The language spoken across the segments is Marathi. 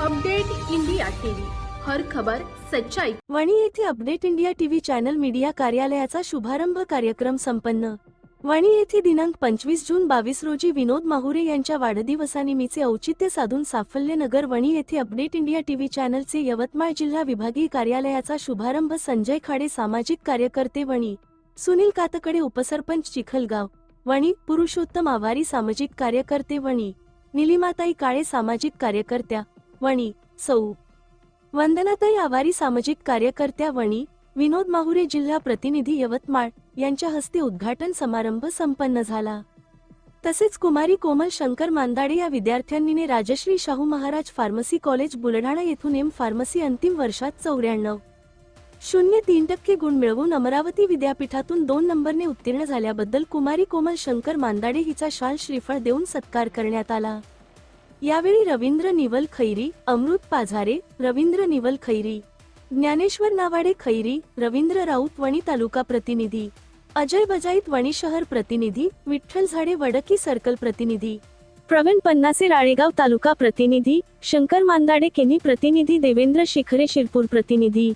Update India TV. हर खबर सच्चाई. वणी येथे update India TV channel media कार्यालयाचा शुभारंभ कार्यक्रम संपन्न. वणी येथे दिनांक पंचवीस जून बावीस रोजी विनोद माहुरे यांच्या वाढदिवसानिमित्त औचित्य साधून साफल्यनगर वणी येथे अपडेट इंडिया टीव्ही चॅनलचे यवतमाळ जिल्हा विभागीय कार्यालयाचा शुभारंभ संजय खाडे सामाजिक कार्यकर्ते वणी सुनील कातकडे उपसरपंच चिखलगाव वणी पुरुषोत्तम आवारी सामाजिक कार्यकर्ते वणी निलिमाताई काळे सामाजिक कार्यकर्त्या वणी सौ. वंदनाताई आवारी सामाजिक कार्यकर्त्या वणी विनोद माहुरे जिल्हा प्रतिनिधी यवतमाळ यांच्या हस्ते उद्घाटन समारंभ संपन्न झाला. तसेच कुमारी कोमल शंकर मांदाडे या विद्यार्थ्यांनीने राजश्री शाहू महाराज फार्मसी कॉलेज बुलढाणा येथून एम फार्मसी अंतिम वर्षात चौऱ्याण्णव. शून्य तीन टक्के गुण मिळवून अमरावती विद्यापीठातून दोन नंबरने उत्तीर्ण झाल्याबद्दल कुमारी कोमल शंकर मांदाडे हिचा शाल श्रीफळ देऊन सत्कार करण्यात आला. यावेळी रवींद्र निवल खैरी अमृत पाझारे रवींद्र निवल खैरी ज्ञानेश्वर नावाडे खैरी रवींद्र राऊत वणी तालुका प्रतिनिधी अजय बजाईत वणी शहर प्रतिनिधी विठ्ठल झाडे वडकी सर्कल प्रतिनिधी प्रवीण पन्नासे राळेगाव तालुका प्रतिनिधी शंकर मांदाडे केनी प्रतिनिधी देवेंद्र शिखरे शिरपूर प्रतिनिधी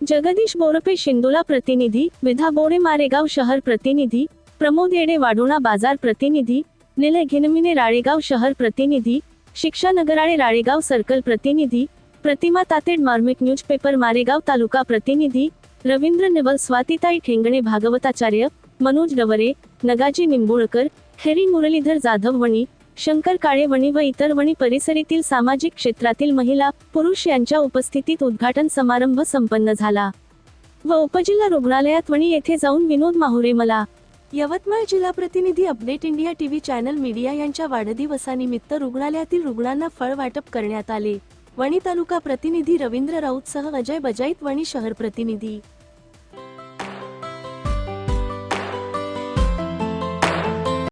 जगदीश बोरपे शिंदोला प्रतिनिधी विधा बोरे मारेगाव शहर प्रतिनिधी प्रमोद येडे वाडोणा बाजार प्रतिनिधी निलय घिनमिने राळेगाव शहर प्रतिनिधी शिक्षा नगराळे राळेगाव सर्कल प्रतिनिधी प्रतिमा तातेड मार्मिक न्यूजपेपर मारेगाव तालुका प्रतिनिधी रवींद्र निवल स्वातिताई ठेंगणे भागवताचार्य मनोज डवरे नगाजी निंबुळकर हेरी मुरलीधर जाधव वणी शंकर काळे वणी व इतर वणी परिसरातील सामाजिक क्षेत्रातील महिला पुरुष यांच्या उपस्थितीत उद्घाटन समारंभ संपन्न झाला. व उपजिल्हा रुग्णालयात वणी येथे जाऊन विनोद माहुरे मला. यवतमाळ जिल्हा प्रतिनिधी update India TV channel media यांच्या वाढदिवसानिमित्त रुग्णालयातील रुग्णांना फळ वाटप करण्यात आले. वणी तालुका प्रतिनिधी रवींद्र राऊतसह अजय बजाईत वणी शहर प्रतिनिधी.